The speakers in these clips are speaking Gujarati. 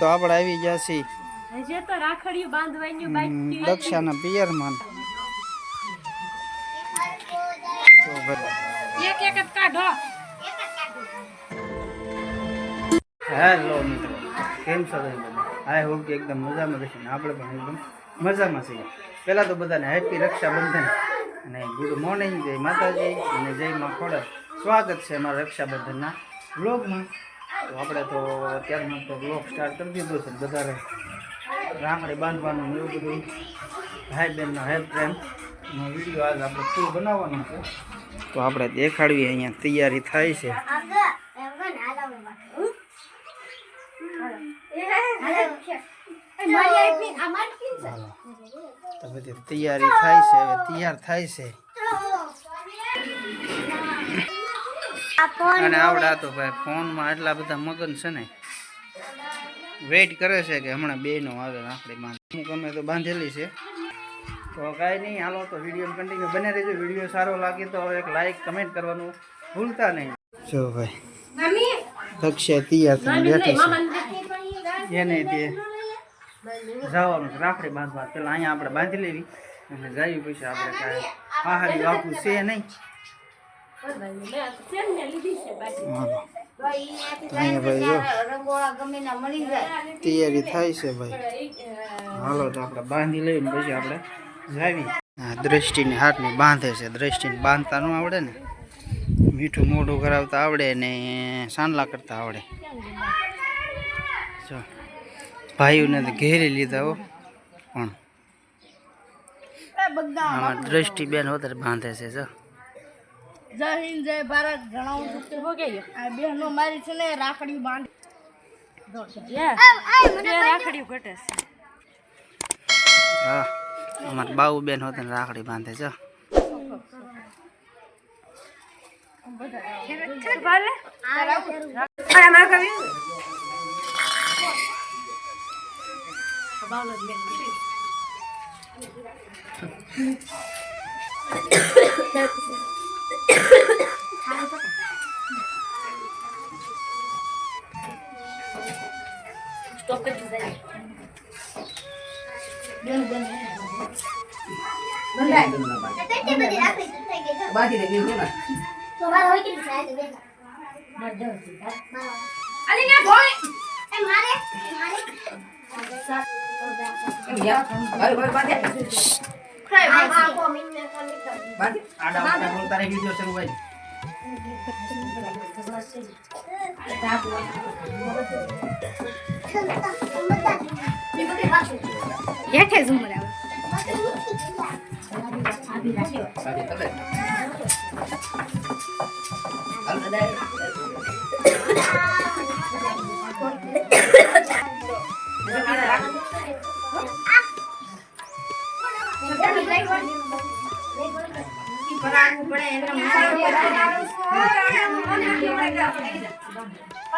તો આપણે આવી ગયા છીએ. હજી તો રાખડીયું બાંધવાની હમ, બાકી દક્ષાના પિયરમાં તો ભાઈ એક એક જ કાઢો. હેલો મિત્રો. કેમ છો તમે બધા? આઈ હોપ કે એકદમ મજામાં રહેશે ને આપણે પણ એકદમ મજામાં છીએ. પહેલાં તો બધાને હેપી રક્ષાબંધન. અને ગુડ મોર્નિંગ જય માતાજી અને જય મા ખોડર સ્વાગત છે અમારા રક્ષાબંધનના બ્લોગમાં તો આપણે તો અત્યારમાં તો બ્લોગ સ્ટાર્ટ કરી દીધો છે બધાને રાખડી બાંધવાનું એવું બધું ભાઈ બહેનનો હેલ્પ પ્રેમનો વીડિયો આજ આપણે ફૂલ બનાવવાનો છે તો આપણે દેખાડવીએ અહીંયા તૈયારી થાય છે હાલો તો બધી તૈયારી થાય છે હવે તૈયાર થાય છે. અને આવડા તો ભાઈ ફોનમાં એટલા બધા મગન છે ને વેઇટ કરે છે કે હમણાં બે નો આવે આપણે બાંધ અમુક અમે તો બાંધેલી છે. તો કાંઈ નહીં હાલો તો વીડિયો કન્ટિન્યુ બને રહેજો. વીડિયો સારો લાગે તો એક લાઈક કમેન્ટ કરવાનું ભૂલતા નહીં. જો ભાઈ અક્ષય તૈયાર થઈને બેઠો છે. એને તે જવાનું છે રાખડી બાંધવા. પેલા અહીંયા આપણે બાંધી લેવી. અને જઈએ પછી આપણે કાંઈ પહાડી વાપું છે નહીં. તૈયારી થાય છે ભાઈ. હાલો તો આપણે બાંધી લઈને પછી આપણે જાવી હા દ્રષ્ટિની હાથની બાંધે છે. દ્રષ્ટિને બાંધતા ન આવડે ને. મીઠું મોઢું કરાવતા આવડે ને સાંડલા કરતા આવડે. જો. ભાઈઓને તો ઘેરી લીધા હો. પણ આમાં દ્રષ્ટિબેન હોતર બાંધે છે જો. જય હિન્દ જય ભારત જણાવું છું કે હો કે આ બહેનો મારી છે ને રાખડી બાંધ. બે રાખડીઓ ઘટે છે. હા અમાર બાઉ બેન હોત ને રાખડી બાંધે છે બાલે આડા આડા બોલતા રહી વિડિયો શરૂ ભાઈ હેઠે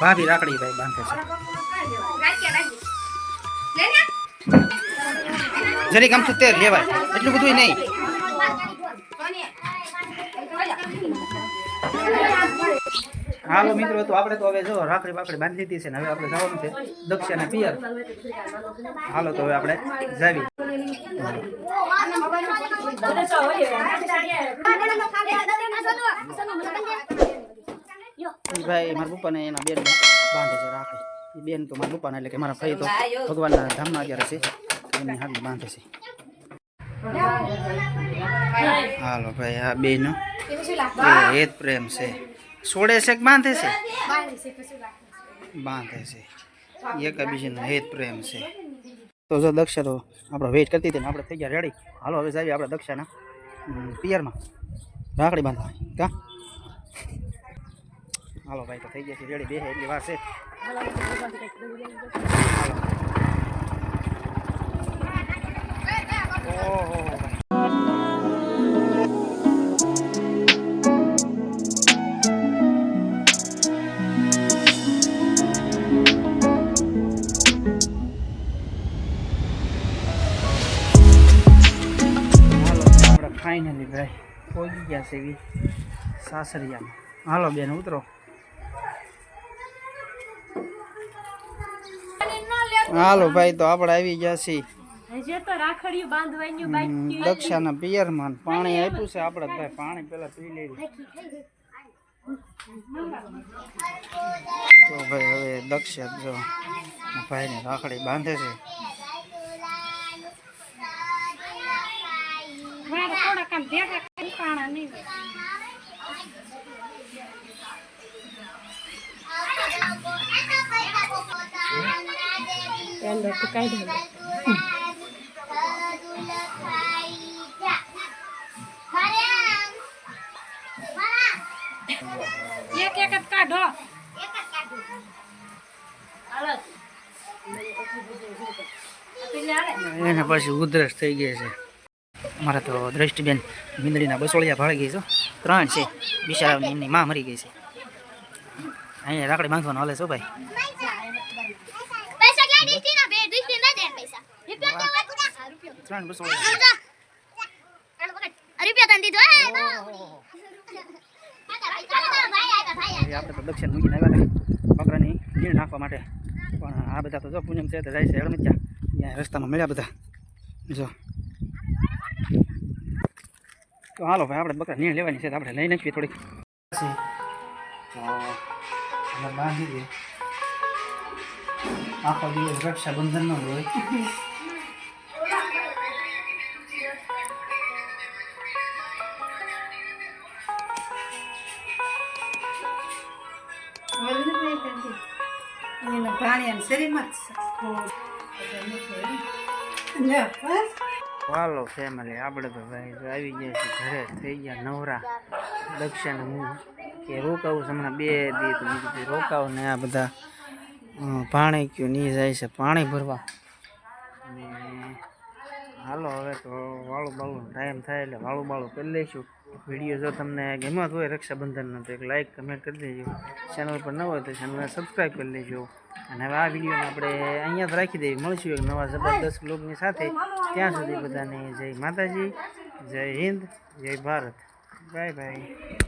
ભાભી રાખડી ભાઈ બાંધે છે. જરીક આમ તેર લેવાય, એટલું બધું નહીં. હાલો મિત્રો, તો આપણે તો હવે જો રાખડી બાકડી બાંધી દીધી છે ને હવે આપણે જવાનું છે દક્ષિણા પિયર. હાલો, તો હવે આપણે જાવી. ભાઈ મારા પપ્પાને એના બેન બાંધે છે રાખડી. એ બેન તો મારા પપ્પાને એટલે કે મારા ભાઈ તો ભગવાનના ધામમાં ગયા છે. એમની હાથમાં બાંધે છે. હાલો ભાઈ આ બેનો એ હેત પ્રેમ છે. છોડે છે? કે બાંધે છે બાંધે છે. એક બીજાનો હેત પ્રેમ છે. તો જો દક્ષા તો આપણે વેઇટ કરતી હતી ને આપણે થઈ ગયા રેડી હાલો હવે જઈએ આપણે દક્ષાના પિયરમાં. રાખડી બાંધવા. કા? હાલો ભાઈ, તો થઈ ગયા છે, રેડી, બે એટલી વાર છે. ઓહો. ફાઇનલી ભાઈ પહોંચી ગયા છે સાસરિયામાં. હાલો બેન, ઉતરો. હાલો ભાઈ તો આપણે આવી ગયા છીએ. દક્ષાના પિયરમાં પાણી આપ્યું છે આપણે ભાઈ પાણી પેલા પી લેવી. તો ભાઈ હવે દક્ષા જો ભાઈને રાખડી બાંધે છે. થોડા કામ ભેગા અંદર તો કાઢી દે એક એક જ કાઢો. એને પછી ઉધરસ થઈ ગઈ છે. મારા તો દ્રષ્ટિબેન મીંદડીના બસોળિયા ભાળી ગઈ છે. ત્રણ છે. બિચારા એમની માં મરી ગઈ છે. અહીંયા રાખડી બાંધવાનો હાલે છો ભાઈ પૈસા ક્યાં દીધી ના બે દીધી ના દે પૈસા રૂપિયા કેવા તું રૂપિયા ત્રણ હવે આપણે તો દક્ષિણ મૂકીને આવ્યા હતા બકરાની નીણ નાખવા માટે. પણ આ બધા તો જો પૂનમ છે તો જાય છે હળમત્યા. અહીંયા રસ્તામાં મળ્યા બધા. જો. તો હાલો ભાઈ આપણે બકરા નીણ લેવાની છે તો આપણે લઈ નાખીએ થોડીક. બાંધી દઈએ આખો દિવસ રક્ષાબંધન નો જ હોય હાલો ફેમિલી આપણે તો ભાઈ આવી ગયા છે ઘરે, થઈ ગયા નવરા. દક્ષિણ હું કે રોકાવું છે, હમણાં બે દી તો મેં રોકાવું ને આ બધા પાણી ક્યું ની જાય છે પાણી ભરવા. હાલો, હવે તો વાળું બાળું ટાઈમ થાય એટલે વાળું બાળું કરી લઈશું. વીડિયો જો તમને ગમ્યો હોય, રક્ષાબંધનનો, તો એક લાઇક કમેન્ટ કરી દેજો. ચેનલ પર ન હોય તો ચેનલને સબસ્ક્રાઈબ કરી લેજો. અને હવે આ વિડીયોને આપણે અહીંયા જ રાખી દઈએ. મળશું એક નવા જબરદસ્ત બ્લોગની સાથે. ત્યાં સુધી બધાને જય માતાજી, જય હિન્દ, જય ભારત. Bye bye